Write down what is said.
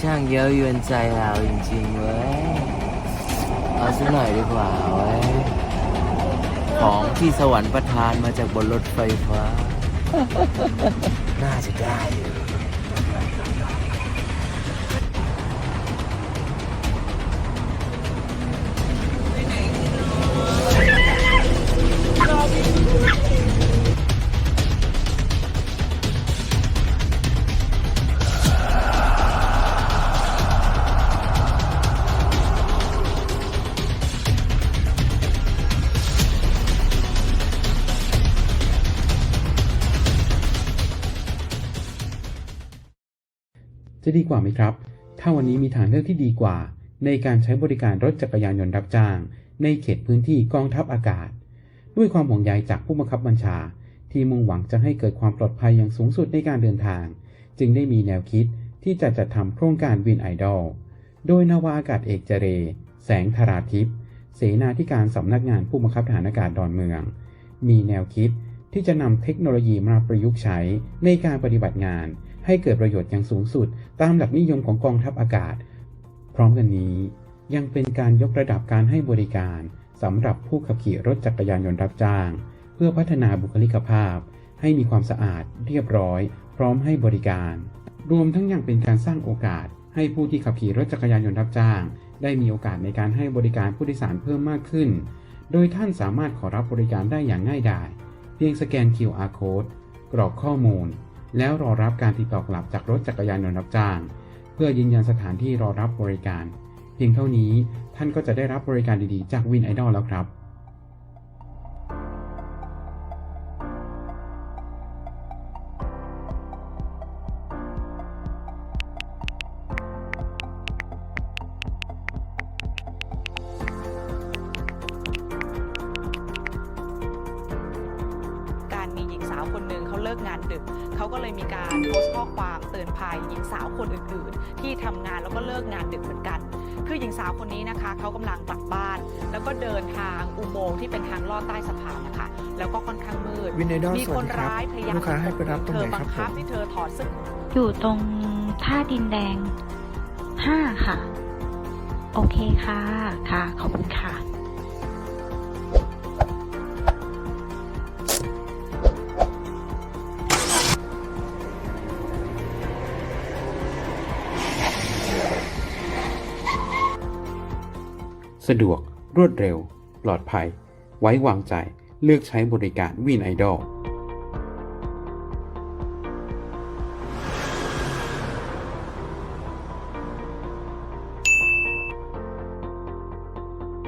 ช่างเย้ายวนใจเราจริงๆเว้ย เอาสักหน่อยดีกว่าเว้ย ของที่สวรรค์ประทานมาจากบนรถไฟฟ้า น่าจะได้อยู่ จะดีกว่าไหมครับ ถ้าวันนี้มีทางเลือกที่ดีกว่า ในการใช้บริการรถจักรยานยนต์รับจ้าง ในเขตพื้นที่กองทัพอากาศ ด้วยความห่วงใยจากผู้บังคับบัญชา ที่มุ่งหวังจะให้เกิดความปลอดภัยอย่างสูงสุดในการเดินทาง จึงได้มีแนวคิดที่จะจัดทำโครงการวินไอดอลโดยนาวาอากาศเอกเจเร แสงธาราทิพย์เสนาธิการสำนักงานผู้บังคับฐานอากาศดอนเมือง มีแนวคิดที่จะนำเทคโนโลยีมาประยุกต์ใช้ในการปฏิบัติงาน ให้เกิดประโยชน์อย่างสูงสุด ตามหลักนิยมของกองทัพอากาศ พร้อมกันนี้ยังเป็นการยกระดับการให้บริการสำหรับผู้ขับขี่รถจักรยานยนต์รับจ้าง เพื่อพัฒนาบุคลิกภาพ ให้มีความสะอาด เรียบร้อย พร้อมให้บริการ รวมทั้งยังเป็นการสร้างโอกาส ให้ผู้ที่ขับขี่รถจักรยานยนต์รับจ้าง ได้มีโอกาสในการให้บริการผู้โดยสารเพิ่มมากขึ้น โดยท่านสามารถขอรับบริการได้อย่างง่ายดาย เพียงสแกน QR code กรอกข้อมูล แล้วรอรับการติดต่อกลับจากรถจักรยานยนต์รับจ้าง เพื่อยืนยันสถานที่รอรับบริการ เพียงเท่านี้ท่านก็จะได้รับบริการดีๆ จากวินไอดอลแล้วครับาวคนหนึ่งเขาเลิกงานดึกเขาก็เลยมีการโพสต์ข้อความเตือนภัยหญิงสาวคนอื่นๆ ที่ทำงานแล้วก็เลิกงานดึกเหมือนกัน คือหญิงสาวคนนี้นะคะเขากำลังกลับบ้าน แล้วก็เดินทางอุโมงค์ที่เป็นทางลอดใต้สะพานนะคะแล้วก็ค่อนข้างมืดวินไอดอลมีสควัสนดีครับร้ายพยายามลูกค้าให้ไปรับตรงไหนเธอคบัรับงผคับมให้เธอถอดเสื้ออยู่ตรงท่าดินแดงห้าค่ะ โอเคค่ะ ค่ะ ขอบคุณค่ะ สะดวก รวดเร็ว ปลอดภัย ไว้วางใจ เลือกใช้บริการวินไอดอล